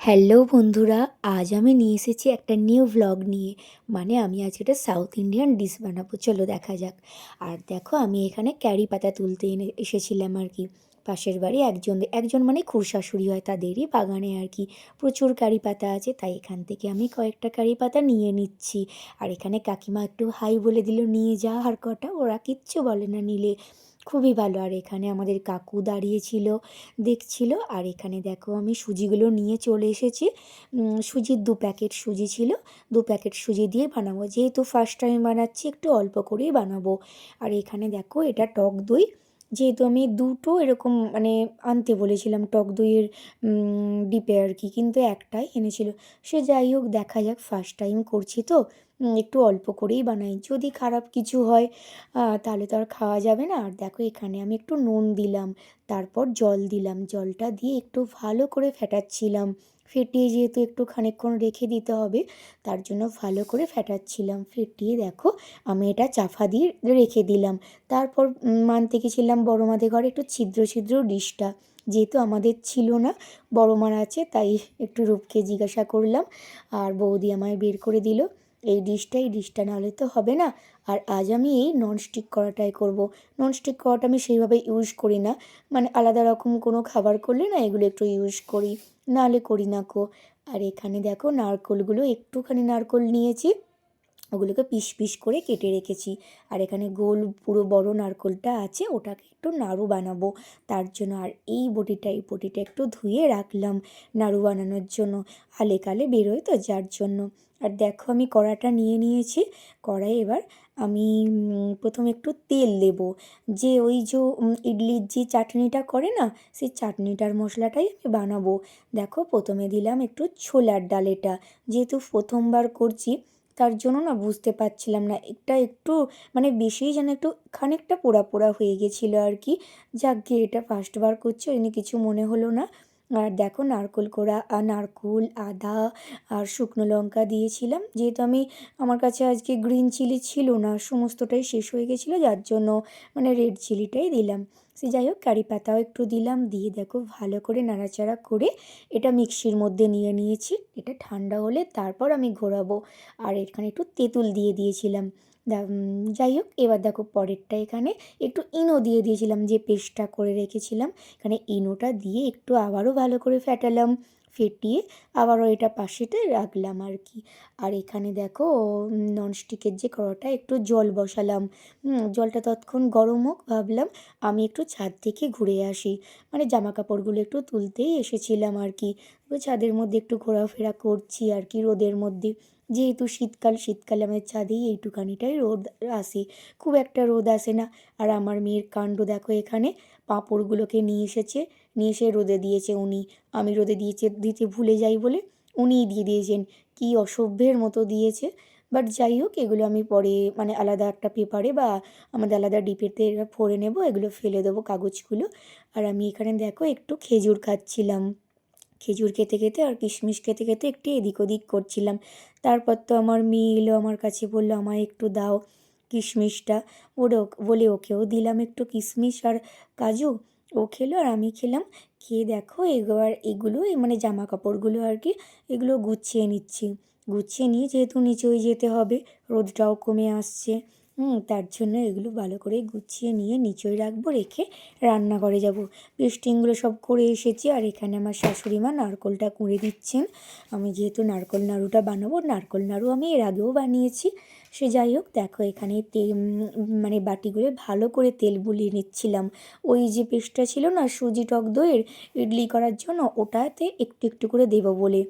Hello বন্ধুরা, আজ আমি নিয়ে এসেছি একটা নিউ ভ্লগ নিয়ে। মানে আমি আজকে একটা সাউথ ইন্ডিয়ান ডিশ বানাবো। চলো দেখা যাক। আর দেখো, আমি এখানে ক্যারি পাতা তুলতে এনে এসেছিলাম আর কি। পাশের বাড়ি একজন একজন মানে খুরশাশুড়ি হয় তাদেরই বাগানে আর কি। প্রচুর কারি পাতা আছে, তাই এখান থেকে আমি কয়েকটা কারি পাতা নিয়ে নিচ্ছি। আর এখানে কাকিমা একটু হাই বলে দিল, নিয়ে যা আর কটা। ওরা কিচ্ছু বলে না নিলে। খুবই ভালো। আর এখানে আমাদের কাকু দাঁড়িয়েছিল, দেখছিল। আর এখানে দেখো আমি সুজিগুলো নিয়ে চলে এসেছি। সুজির দু প্যাকেট সুজি ছিল। দু প্যাকেট সুজি দিয়ে বানাবো। যেহেতু ফার্স্ট টাইম বানাচ্ছি, একটু অল্প করেই বানাবো। আর এখানে দেখো, এটা টক দই। যেহেতু আমি দুটো এরকম মানে আনতে বলেছিলাম টক দইয়ের ডিপে আর কি। কিন্তু একটাই এনেছিল। সে যাই হোক, দেখা যাক ফার্স্ট টাইম করছি তো। একটু অল্প করেই বানাই। যদি খারাপ কিছু হয় তাহলে তো আর খাওয়া যাবে না। আর দেখো, এখানে আমি একটু নুন দিলাম, তারপর জল দিলাম। জলটা দিয়ে একটু ভালো করে ফেটাচ্ছিলাম। ফেটিয়ে যেহেতু একটু খানিকক্ষণ রেখে দিতে হবে, তার জন্য ভালো করে ফেটাচ্ছিলাম। ফেটিয়ে দেখো, আমি এটা চাফা দিয়ে রেখে দিলাম। তারপর মানতে গেছিলাম বড় মাদের ঘরে একটু ছিদ্র ছিদ্র ডিশটা। যেহেতু আমাদের ছিল না, বড় মার আছে, তাই একটু রূপকে জিজ্ঞাসা করলাম। আর বৌদি আমায় বের করে দিল। এই ডিশটা এই ডিশটা নাহলে তো হবে না। আর আজ আমি এই ননস্টিক কড়াটাই করব। ননস্টিক কড়াটা আমি সেইভাবে ইউজ করি না। মানে আলাদা রকম কোনো খাবার করলে না এগুলো একটু ইউজ করি। নাহলে করি না কো। আর এখানে দেখো নারকোলগুলো, একটুখানি নারকোল নিয়েছি। ওগুলোকে পিস পিস করে কেটে রেখেছি। আর এখানে গোল পুরো বড় নারকোলটা আছে, ওটাকে একটু নাড়ু বানাবো। তার জন্য আর এই বটিটা এই বটিটা একটু ধুয়ে রাখলাম নাড়ু বানানোর জন্য। আলে কালে বেরোয় তো যার জন্য। আর দেখো আমি কড়াটা নিয়ে নিয়েছি। কড়াই এবার আমি প্রথম একটু তেল দেব। যে ওই যে ইডলির যে চাটনিটা করে না, সেই চাটনিটার মশলাটাই আমি বানাবো। দেখো প্রথমে দিলাম একটু ছোলার ডাল এটা। যেহেতু প্রথমবার করছি, তার জন্য না বুঝতে পারছিলাম না। একটা একটু মানে বেশিই যেন একটু খানিকটা পোড়া পোড়া হয়ে গেছিল আর কি। যাক গিয়ে এটা ফার্স্টবার করছি, ওই কিছু মনে হলো না। আর দেখো নারকোল কোড়া নারকোল, আদা আর শুকনো লঙ্কা দিয়েছিলাম। যেহেতু আমি, আমার কাছে আজকে গ্রিন চিলি ছিল না, সমস্তটাই শেষ হয়ে গেছিল, যার জন্য মানে রেড চিলিটাই দিলাম। সে যাই হোক, কারি পাতাও একটু দিলাম, দিয়ে দেখো ভালো করে নাড়াচাড়া করে এটা মিক্সির মধ্যে নিয়ে নিয়েছি। এটা ঠান্ডা হলে তারপর আমি ঘোরাবো। আর এখানে একটু তেঁতুল দিয়ে দিয়েছিলাম। যাই হোক, এবার দেখো পরেরটা এখানে একটু ইনো দিয়ে দিয়েছিলাম, যে পেস্টটা করে রেখেছিলাম। এখানে ইনোটা দিয়ে একটু আবারও ভালো করে ফেটালাম, ফেটিয়ে আবারও এটা পাশেতে রাখলাম আর কি। আর এখানে দেখো ননস্টিকের যে কড়াটা, একটু জল বসালাম। জলটা তৎক্ষণ গরম হোক, ভাবলাম আমি একটু ছাদ থেকে ঘুরে আসি। মানে জামা কাপড়গুলো একটু তুলতেই এসেছিলাম আর কি। ছাদের মধ্যে একটু ঘোরাফেরা করছি আর কি, রোদের মধ্যে। যেহেতু শীতকাল, শীতকালে আমাদের ছাদেই এইটুখানিটাই রোদ আসে। খুব একটা রোদ আসে না। আর আমার মেয়ের কাণ্ড দেখো এখানে। পাঁপড়গুলোকে নিয়ে এসেছে। নিয়ে এসে রোদে দিয়েছে উনি। আমি রোদে দিয়েছে, দিতে ভুলে যাই বলে উনিই দিয়ে দিয়েছেন। কী অসভ্যের মতো দিয়েছে। বাট যাই হোক, এগুলো আমি পরে মানে আলাদা একটা পেপারে বা আমাদের আলাদা ডিপেতে ভরে নেব। এগুলো ফেলে দেবো কাগজগুলো। আর আমি এখানে দেখো একটু খেজুর খাচ্ছিলাম। খেজুর খেতে খেতে আর কিশমিশ খেতে খেতে একটু এদিক ওদিক করছিলাম। তারপর তো আমার মেয়ে এলো আমার কাছে, বলল, আমায় একটু দাও কিশমিশটা। ওরে বলে ওকেও দিলাম একটু কিশমিশ আর কাজু। ও খেলো আর আমি খেলাম। খেয়ে দেখো এবার এগুলো মানে জামা কাপড়গুলো আর কি, এগুলো গুছিয়ে নিচ্ছি। গুছিয়ে নিয়ে যেহেতু নিচেই যেতে হবে, রোদটাও কমে আসছে। তার জন্য এগুলো ভালো করে গুছিয়ে নিয়ে নিচই রাখব, রেখে রান্নাঘরে যাব। পেস্টিংগুলো সব করে এসেছি, আর এখানে আমার শাশুড়ি মা নারকলটা কুঁড়ে দিচ্ছেন। আমি যেহেতু নারকল নাড়ুটা বানাবো, নারকল নাড়ু আমি এর আগেও বানিয়েছি। সে যাই হোক, দেখো এখানে তে মানে বাটিগুলো ভালো করে তেল বুলিয়ে নিচ্ছিলাম। ওই যে পেস্টটা ছিল না, সুজি টক দইয়ের ইডলি করার জন্য, ওটাতে একটু একটু করে দেবো বলে।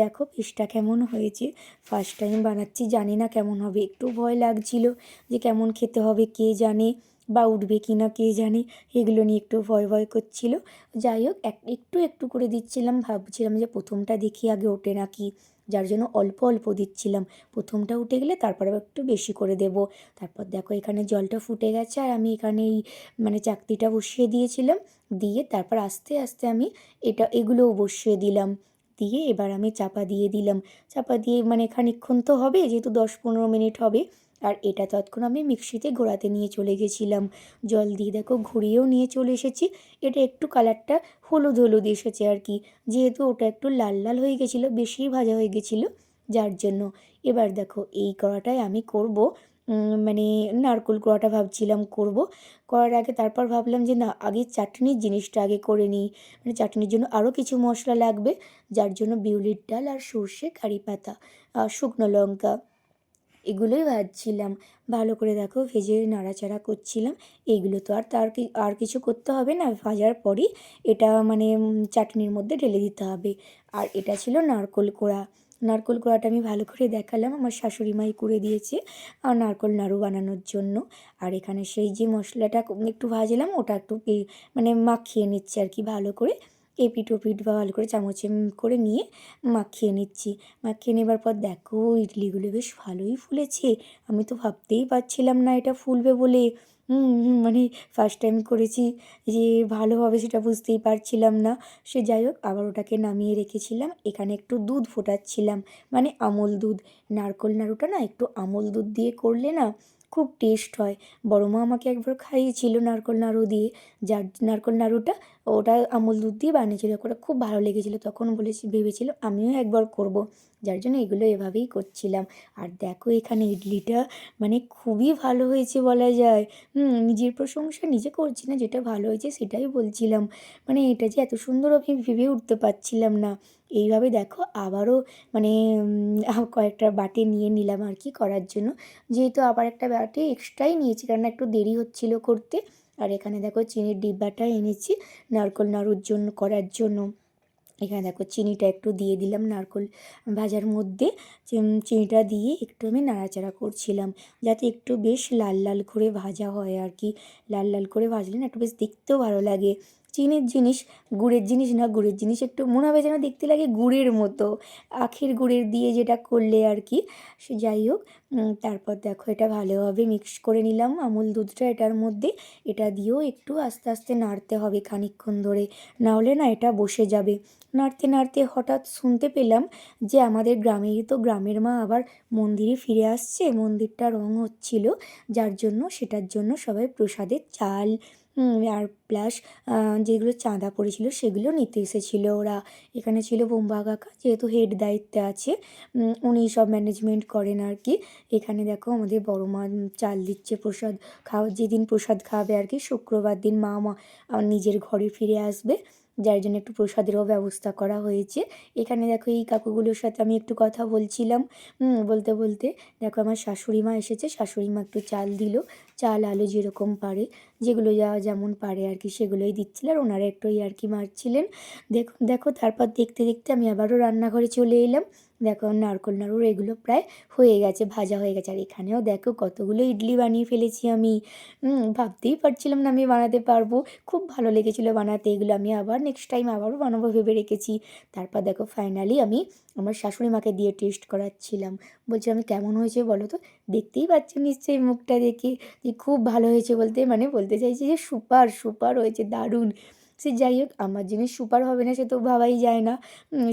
দেখো পেস্টটা কেমন হয়েছে। ফার্স্ট টাইম বানাচ্ছি, জানি না কেমন হবে। একটু ভয় লাগছিল যে কেমন খেতে হবে, কে জানে? বা উঠবে কি না কে জানে, এগুলো নিয়ে একটু ভয় ভয় করছিল। যাই হোক, এক, একটু একটু করে দিচ্ছিলাম, ভাবছিলাম যে প্রথমটা দেখি আগে ওঠে নাকি। যার জন্য অল্প অল্প দিচ্ছিলাম। প্রথমটা উঠে গেলে তারপর একটু বেশি করে দেব। তারপর দেখো এখানে জলটা ফুটে গেছে আর আমি এখানে এই মানে চাকতিটা বসিয়ে দিয়েছিলাম। দিয়ে তারপর আস্তে আস্তে আমি এটা, এগুলোও বসিয়ে দিলাম। দিয়ে এবার আমি চাপা দিয়ে দিলাম। চাপা দিয়ে মানে খানিক্ষণ তো হবে, যেহেতু দশ পনেরো মিনিট হবে। আর এটা তৎক্ষণ আমি মিক্সিতে ঘোরাতে নিয়ে চলে গেছিলাম। জল দিয়ে দেখো ঘুরিয়েও নিয়ে চলে এসেছি। এটা একটু কালারটা হলুদ হলুদ এসেছে আর কি। যেহেতু ওটা একটু লাল লাল হয়ে গেছিল, বেশি ভাজা হয়ে গেছিল, যার জন্য। এবার দেখো এই কড়াটায় আমি করব মানে নারকোল কড়াটা ভাবছিলাম করব। করার আগে তারপর ভাবলাম যে না, আগে চাটনির জিনিসটা আগে করে নিই। মানে চাটনির জন্য আরও কিছু মশলা লাগবে, যার জন্য বিউলির ডাল আর সর্ষে কারি পাতা শুকনো লঙ্কা। এগুলোই ভাজছিলাম। ভালো করে দেখো ভেজে নাড়াচাড়া করছিলাম। এইগুলো তো আর তার আর কিছু করতে হবে না, ভাজার পরই এটা মানে চাটনির মধ্যে ঢেলে দিতে হবে। আর এটা ছিল নারকোল কোড়া। নারকোল কোড়াটা আমি ভালো করে দেখালাম, আমার শাশুড়ি মাই করে দিয়েছে আর নারকোল নাড়ু বানানোর জন্য। আর এখানে সেই যে মশলাটা একটু ভাজলাম, ওটা একটু মানে মাখিয়ে নিচ্ছে আর কি ভালো করে। এপিঠ ওপিঠ বা ভালো করে চামচে করে নিয়ে মাখিয়ে নিচ্ছি। মাখিয়ে নেবার পর দেখো, ইডলিগুলো বেশ ভালোই ফুলেছে। আমি তো ভাবতেই পারছিলাম না এটা ফুলবে বলে। মানে ফার্স্ট টাইম করেছি যে ভালো হবে সেটা বুঝতেই পারছিলাম না। সে যাই হোক, আবার ওটাকে নামিয়ে রেখেছিলাম। এখানে একটু দুধ ফোটাচ্ছিলাম। মানে আমল দুধ। নারকল নাড়ুটা না একটু আমল দুধ দিয়ে করলে না খুব টেস্ট হয়। বড় মা আমাকে একবার খাইয়েছিল নারকোল নাড়ু দিয়ে। যার নারকোল নাড়ুটা ওটা আমুল দুধ দিয়ে বানিয়েছিল, ওটা খুব ভালো লেগেছিলো। তখন বলেছি ভেবেছিলাম আমিও একবার করব। যার জন্য এগুলো এভাবেই করছিলাম। আর দেখো এখানে ইডলিটা মানে খুবই ভালো হয়েছে বলা যায়। নিজের প্রশংসা নিজে করছি না, যেটা ভালো হয়েছে সেটাই বলছিলাম। মানে এটা যে এত সুন্দর আমি ভেবে উঠতে পারছিলাম না। এইভাবে দেখো আবারও মানে কয়েকটা বাটি নিয়ে নিলাম আর কি করার জন্য। যেহেতু আবার একটা বাটি এক্সট্রাই নিয়েছি কারণ একটু দেরি হচ্ছিল করতে। আর এখানে দেখো চিনির ডিব্বাটা এনেছি নারকল নাড়ুর জন্য করার জন্য। এখানে দেখো চিনিটা একটু দিয়ে দিলাম নারকল ভাজার মধ্যে। চিনিটা দিয়ে একটু আমি নাড়াচাড়া করছিলাম যাতে একটু বেশ লাল লাল করে ভাজা হয় আর কি। লাল লাল করে ভাজলে না একটু বেশ দেখতেও ভালো লাগে। চিনির জিনিস, গুড়ের জিনিস না, গুড়ের জিনিস একটু মনে হবে যেন দেখতে লাগে গুড়ের মতো। আখের গুড়ের দিয়ে যেটা করলে আর কি, সে যাই হোক তারপর দেখো এটা ভালোভাবে মিক্স করে নিলাম। আমুল দুধটা এটার মধ্যে, এটা দিয়েও একটু আস্তে আস্তে নাড়তে হবে খানিক্ষণ ধরে। নাহলে না এটা বসে যাবে। নাড়তে নাড়তে হঠাৎ শুনতে পেলাম যে আমাদের গ্রামেই তো গ্রামের মা আবার মন্দিরে ফিরে আসছে। মন্দিরটা রং হচ্ছিল, যার জন্য সেটার জন্য সবাই প্রসাদের চাল আর প্লাস যেগুলো চাঁদা পড়েছিল সেগুলো নিতে এসেছিল ওরা। এখানে ছিল বোম্বা কাকা, যেহেতু হেড দায়িত্বে আছে উনি সব ম্যানেজমেন্ট করেন আর কি। এখানে দেখো আমাদের বড় মা চাল দিচ্ছে প্রসাদ খাওয়া, যেদিন প্রসাদ খাওয়াবে আর কি, শুক্রবার দিন মা মা নিজের ঘরে ফিরে আসবে। যার জন্য একটু প্রসাদেরও ব্যবস্থা করা হয়েছে। এখানে দেখো এই কাকুগুলোর সাথে আমি একটু কথা বলছিলাম। বলতে বলতে দেখো আমার শাশুড়ি মা এসেছে। শাশুড়ি মা একটু চাল দিল। চাল, আলু যেরকম পারে, যেগুলো যা যেমন পারে আর কি সেগুলোই দিচ্ছিল আর ওনারা একটু আর কি মারছিলেন। দেখো দেখো তারপর দেখতে দেখতে আমি আবারও রান্নাঘরে চলে এলাম। দেখো নারকোল নাড়ুর এগুলো প্রায় হয়ে গেছে, ভাজা হয়ে গেছে। আর এখানেও দেখো কতগুলো ইডলি বানিয়ে ফেলেছি আমি। ভাবতেই পারছিলাম না আমি বানাতে পারব। খুব ভালো লেগেছিলো বানাতে, এগুলো আমি আবার নেক্সট টাইম আবারও বানাবো ভেবে রেখেছি। তারপর দেখো ফাইনালি আমি আমার শাশুড়ি মাকে দিয়ে টেস্ট করাচ্ছিলাম। বলছি, আমি কেমন হয়েছে বলো তো? দেখতেই পাচ্ছি নিশ্চয়ই মুখটা দেখে যে খুব ভালো হয়েছে বলতে মানে বলতে চাইছি যে সুপার সুপার হয়েছে, দারুণ। সে যাই হোক, আমার জিনিস সুপার হবে না সে তো ভাবাই যায় না।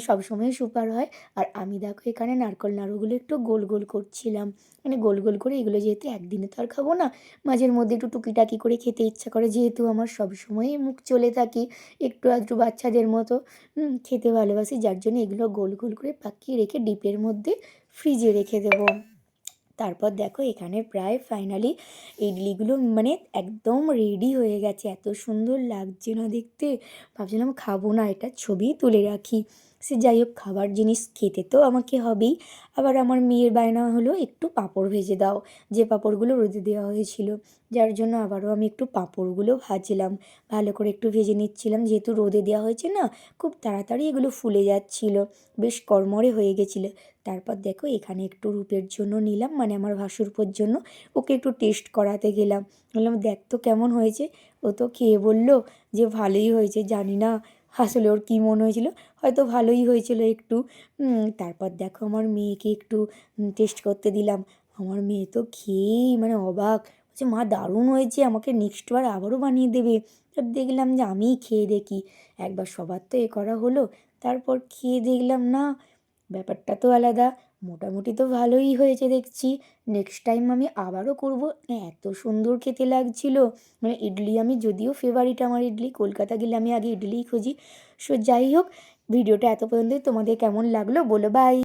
সব সবসময় সুপার হয়। আর আমি দেখো এখানে নারকল নাড়ুগুলো একটু গোল গোল করছিলাম। মানে গোল গোল করে এগুলো যেহেতু একদিনে তো আর খাব না, মাঝের মধ্যে একটু টুকিটাকি করে খেতে ইচ্ছা করে, যেহেতু আমার সবসময়ই মুখ চলে থাকি, একটু একটু বাচ্চাদের মতো খেতে ভালোবাসি, যার জন্য এগুলো গোল গোল করে পাকিয়ে রেখে ডিপের মধ্যে ফ্রিজে রেখে দেবো। তারপর দেখো এখানে প্রায় ফাইনালি ইডলিগুলো মানে একদম রেডি হয়ে গেছে। এত সুন্দর লাগছে না দেখতে। ভাবছিলাম খাব না, এটা ছবি তুলে রাখি। সে যাই হোক খাবার জিনিস খেতে তো আমাকে হবেই। আবার আমার মেয়ের বায়না হলো একটু পাঁপড় ভেজে দাও। যে পাঁপড়গুলো রোদে দেওয়া হয়েছিল, যার জন্য আবারও আমি একটু পাঁপড়গুলো ভাজলাম। ভালো করে একটু ভেজে নিচ্ছিলাম। যেহেতু রোদে দেওয়া হয়েছে না, খুব তাড়াতাড়ি এগুলো ফুলে যাচ্ছিল। বেশ কড়মড়ে হয়ে গেছিল। তারপর দেখো এখানে একটু রূপের জন্য নিলাম মানে আমার ভাসুরপোর জন্য। ওকে একটু টেস্ট করাতে গেলাম। বললাম, দেখ তো কেমন হয়েছে। ও তো খেয়ে বলল যে, ভালোই হয়েছে। জানি না আসলে ওর কী মনে হয়েছিল? হয়তো ভালোই হয়েছিল একটু। তারপর দেখো আমার মেয়েকে একটু টেস্ট করতে দিলাম। আমার মেয়ে তো খেয়েই মানে অবাক। বলছে, মা, দারুণ হয়েছে, আমাকে নেক্সট বার আবারও বানিয়ে দেবে। দেখলাম যে আমিই খেয়ে দেখি। একবার সবার তো এ করা হলো, তারপর খেয়ে দেখলাম, না ব্যাপারটা তো আলাদা। মোটামুটি তো ভালোই হয়েছে দেখছি। নেক্সট টাইম আমি আবারও করব। এত সুন্দর খেতে লাগছিল। মানে ইডলি আমি যদিও ফেভারিট আমার ইডলি, কলকাতা গেলে আমি আগে ইডলিই খুঁজি। সো যাই হোক, ভিডিওটা এত পর্যন্তই। তোমাদের কেমন লাগল? বলো বাই